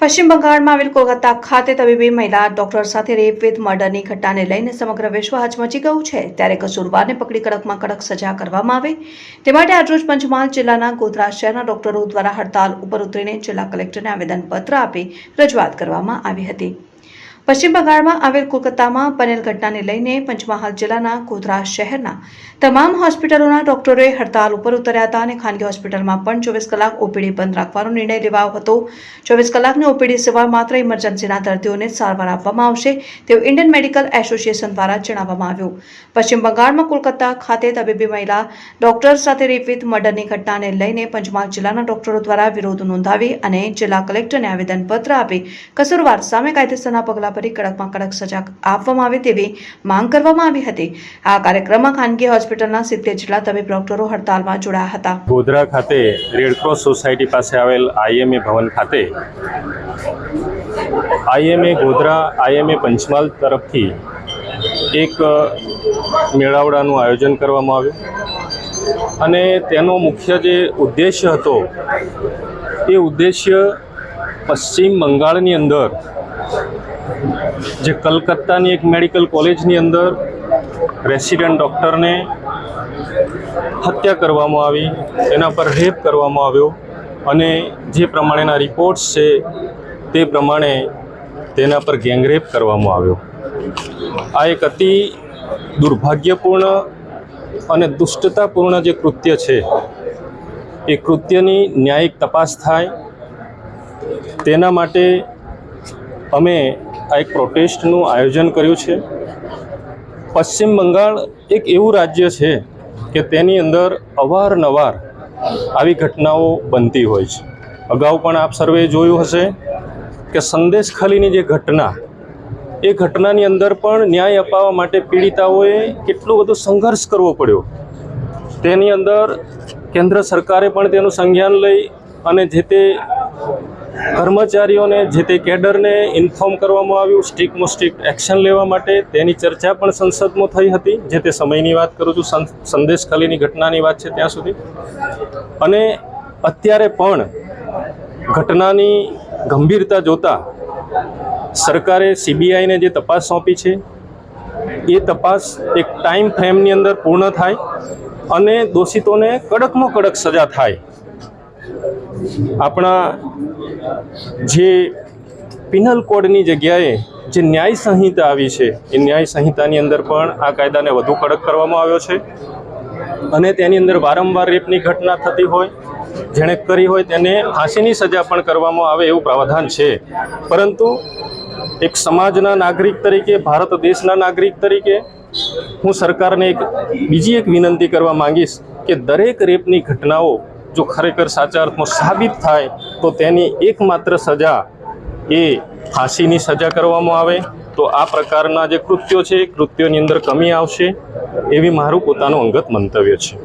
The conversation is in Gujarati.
પશ્ચિમ બંગાળમાં આવેલ કોલકાતા ખાતે તબીબી મહિલા ડોક્ટર સાથે રેપ વિથ મર્ડરની ઘટનાને લઈને સમગ્ર વિશ્વ હચમચી ગયું છે. ત્યારે કસૂરવારને પકડી કડકમાં કડક સજા કરવામાં આવે. તે માટે આજરોજ પંચમહાલ જિલ્લાના ગોધરા શહેરના ડોક્ટરો દ્વારા હડતાલ ઉપર ઉતરીને જિલ્લા કલેક્ટરને આવેદનપત્ર આપી રજૂઆત કરવામાં આવી હતી. પશ્ચિમ બંગાળમાં આવેલ કોલકાતામાં બનેલ ઘટનાને લઈને પંચમહાલ જિલ્લાના ગોધરા શહેરના તમામ હોસ્પિટલોના ડોક્ટરોએ હડતાલ ઉપર ઉતર્યા હતા અને ખાનગી હોસ્પિટલમાં પણ ચોવીસ કલાક ઓપીડી બંધ રાખવાનો નિર્ણય લેવાયો હતો. ચોવીસ કલાકની ઓપીડી સેવા માત્ર ઇમરજન્સીના દર્દીઓને સારવાર આપવામાં આવશે તેવું ઇન્ડિયન મેડિકલ એસોસિએશન દ્વારા જણાવવામાં આવ્યું. પશ્ચિમ બંગાળમાં કોલકાતા ખાતે તબીબી મહિલા ડોક્ટર સાથે રેપ મર્ડરની ઘટનાને લઈને પંચમહાલ જિલ્લાના ડોક્ટરો દ્વારા વિરોધ નોંધાવી અને જિલ્લા કલેક્ટરને આવેદનપત્ર આપી કસૂરવાર સામે કાયદેસરના પગલાં ભરી કડકમાં કડક સજા આપવામાં આવે તેવી માંગ કરવામાં આવી હતી. આ કાર્યક્રમમાં ખાનગી હોસ્પિટલના સિત્તેર જેટલા તબીબ ડોક્ટરો હડતાલમાં જોડાયા હતા. ગોધરા ખાતે રેડક્રોસ સોસાયટી પાસે આવેલ આઈએમએ ભવન ખાતે આઈએમએ ગોધરા આઈએમએ પંચમહાલ તરફથી એક મેળાવડાનું આયોજન કરવામાં આવ્યું. અને તેનો મુખ્ય જે ઉદ્દેશ્ય હતો, એ ઉદ્દેશ્ય પશ્ચિમ બંગાળની અંદર જે કલકત્તાની એક મેડિકલ કોલેજની અંદર રેસિડન્ટ ડૉક્ટરને હત્યા કરવામાં આવી, એના પર રેપ કરવામાં આવ્યો અને જે પ્રમાણેના રિપોર્ટ્સ છે તે પ્રમાણે તેના પર ગેંગરેપ કરવામાં આવ્યો. આ એક અતિ દુર્ભાગ્યપૂર્ણ અને દુષ્ટતાપૂર્ણ જે કૃત્ય છે, એ કૃત્યની ન્યાયિક તપાસ થાય. તેના માટે અમે આ એક પ્રોટેસ્ટનું આયોજન કર્યું છે. પશ્ચિમ બંગાળ એક એવું રાજ્ય છે કે તેની અંદર અવારનવાર આવી ઘટનાઓ બનતી હોય છે. અગાઉ પણ આપ સર્વે જોયું હશે કે સંદેશ ખાલીની જે ઘટના, એ ઘટનાની અંદર પણ ન્યાય અપાવવા માટે પીડિતાઓએ કેટલો બધો સંઘર્ષ કરવો પડ્યો. તેની અંદર કેન્દ્ર સરકારે પણ તેનું સંજ્ઞાન લઈ અને જે તે કર્મચારીઓને જે તે કેડરને ઇન્ફોર્મ કરવામાં આવ્યું, સ્ટ્રિક્ટમાં સ્ટ્રિક્ટ એક્શન લેવા માટે, તેની ચર્ચા પણ સંસદમાં થઈ હતી. જે તે સમયની વાત કરું છું સંદેશ ખાલીની ઘટનાની વાત છે ત્યાં સુધી. અને અત્યારે પણ ઘટનાની ગંભીરતા જોતા સરકારે સીબીઆઈને જે તપાસ સોંપી છે, એ તપાસ એક ટાઈમ ફ્રેમની અંદર પૂર્ણ થાય અને દોષિતોને કડકમાં કડક સજા થાય. આપણા જે પિનલ કોડની જગ્યાએ જે ન્યાય સંહિતા આવી છે, એ ન્યાય સંહિતાની અંદર પણ આ કાયદાને વધુ કડક કરવામાં આવ્યો છે. અને તેની અંદર વારંવાર રેપની ઘટના થતી હોય, જેણે કરી હોય તેને ફાંસીની સજા પણ કરવામાં આવે એવું પ્રાવધાન છે. પરંતુ એક સમાજના નાગરિક તરીકે, ભારત દેશના નાગરિક તરીકે હું સરકારને એક બીજી એક વિનંતી કરવા માંગીશ કે દરેક રેપની ઘટનાઓ જો ખરેખર સાચા અર્થમાં સાબિત થાય, તો તેની એકમાત્ર સજા એ ફાંસીની સજા કરવામાં આવે. તો આ પ્રકારના જે કૃત્યો છે, એ કૃત્યોની અંદર કમી આવશે, એવી મારું પોતાનું અંગત મંતવ્ય છે.